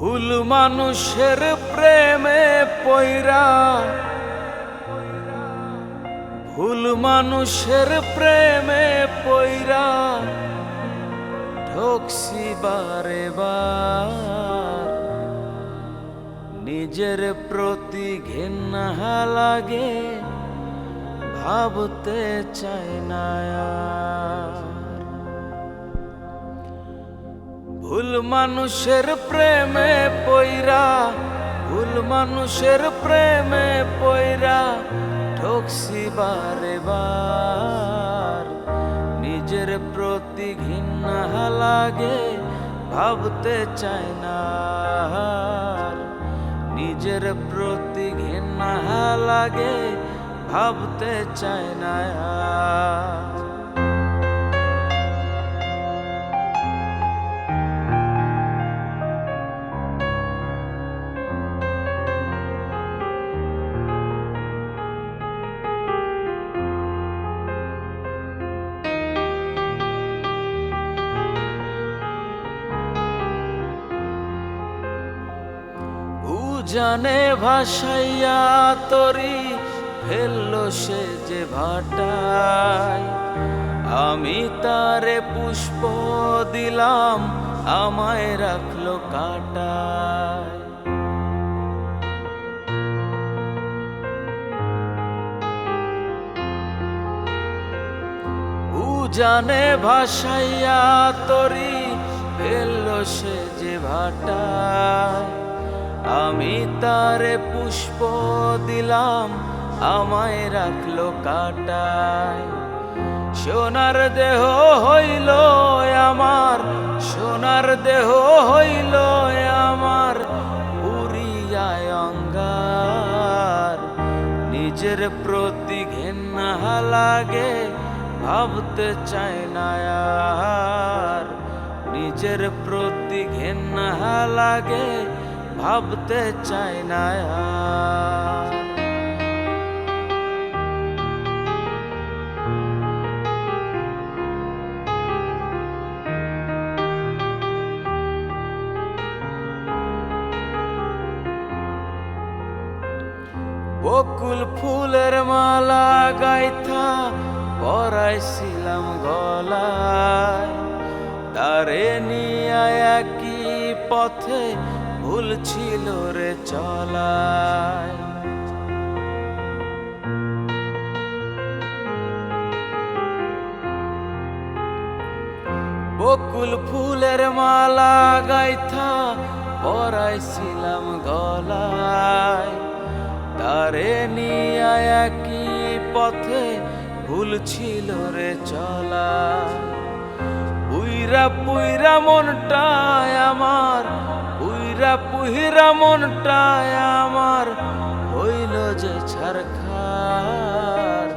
ভুল মানুষের প্রেমে পয়রা ভুল মানুষের প্রেমে পয়রা ঠকসি বারে বার। নিজের প্রতি ঘেন্না লাগে, ভাবতে চাই না ভুল মানুষের প্রেমে পয়রা ভুল মানুষের প্রেমে পয়রা ঠকসি বারে বার। নিজের প্রতি ঘৃণা লাগে, ভাবতে চাই না। নিজের প্রতি ঘৃণা লাগে, ভাবতে চাই না। উজানে ভাসাইয়া তরি ফেলল সে যে ভাটায়। আমি তারে পুষ্প দিলাম, আমায় রাখল কাটায়। জানে ভাসাইয়া তরি ফেলল সে যে ভাটায়। আমি তারে পুষ্প দিলাম, আমায় রাখল কাটায়। সোনার দেহ হইল আমার, সোনার দেহ হইল আমার, উড়িয়ায় অঙ্গার। নিজের প্রতি ঘেন্না লাগে, ভাবতে চাই না আর। নিজের প্রতি ঘেন্না লাগে ভাবতে চাই না। বকুল ফুলের মালা গাইথা পরাইছিলাম গলায় তারে নিয়ে একই পথে ভুল ছিল রে চলায়। বকুল ফুলের মালা গাইথা পরাইছিলাম গলায়। তারে নিয়ে একই পথে ভুল ছিল রে চলা পুইরা পুইরা মনটায় আমার পুইরা পুহিরা মনটায় আমার হইল যে ছারখার।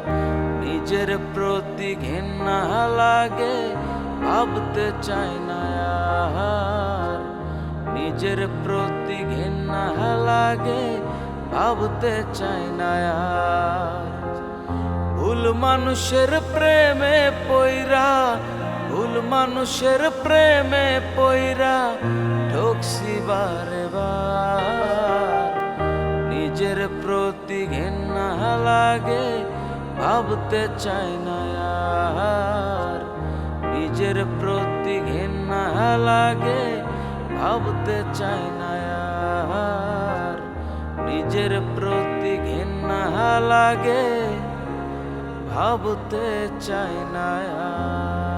নিজের প্রতি ঘেন্না লাগে, ভাবতে চাই না আর। নিজের প্রতি ঘেন্না লাগে, ভাবতে চাই না আর। ভুল মানুষের প্রেমে পয়রা ভুল মানুষের প্রেমে পয়রা ঠকসি বারে নিজের প্রতি ঘেন্না লাগে, ভাবতে চাই না আর। নিজের প্রতি ঘেন্না লাগে, ভাবতে চাই না আর। নিজের প্রতি ঘেন্না লাগে, ভাবতে চাই না আর।